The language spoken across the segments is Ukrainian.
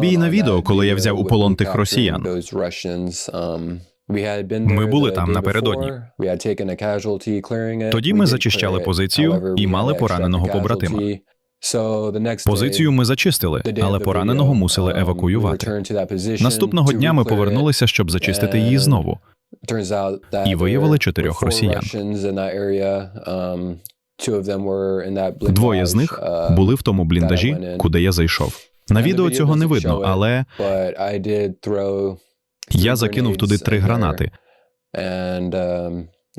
Бій на відео, коли я взяв у полон тих росіян. Ми були там напередодні. Тоді ми зачищали позицію і мали пораненого побратима. Позицію ми зачистили, але пораненого мусили евакуювати. Наступного дня ми повернулися, щоб зачистити її знову. і виявили чотирьох росіян. Двоє з них були в тому бліндажі, куди я зайшов. На відео цього не видно, але я закинув туди три гранати.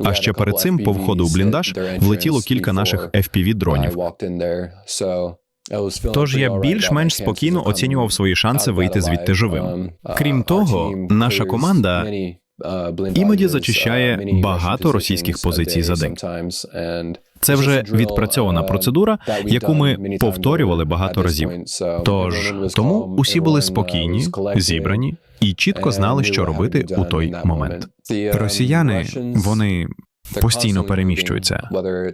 А ще перед цим, по входу у бліндаж, влетіло кілька наших FPV-дронів. Тож я більш-менш спокійно оцінював свої шанси вийти звідти живим. Крім того, наша команда іноді зачищає багато російських позицій за день. Це вже відпрацьована процедура, яку ми повторювали багато разів. Тож тому усі були спокійні, зібрані і чітко знали, що робити у той момент. Росіяни вони постійно переміщуються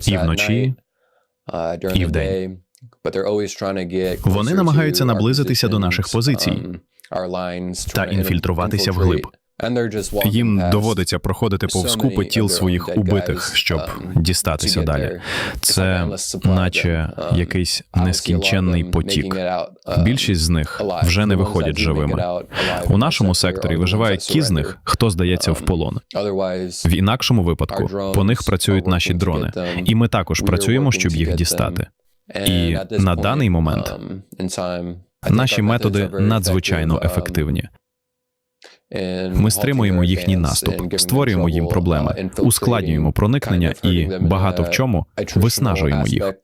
і вночі, і вдень. Вони намагаються наблизитися до наших позицій та інфільтруватися вглиб. Їм доводиться проходити повз купи тіл своїх убитих, щоб дістатися далі. Це наче якийсь нескінченний потік. Більшість з них вже не виходять живими. У нашому секторі виживають ті з них, хто здається в полон. В інакшому випадку по них працюють наші дрони, і ми також працюємо, щоб їх дістати. І на даний момент Наші методи надзвичайно ефективні. Ми стримуємо їхній наступ, створюємо їм проблеми, ускладнюємо проникнення і багато в чому виснажуємо їх.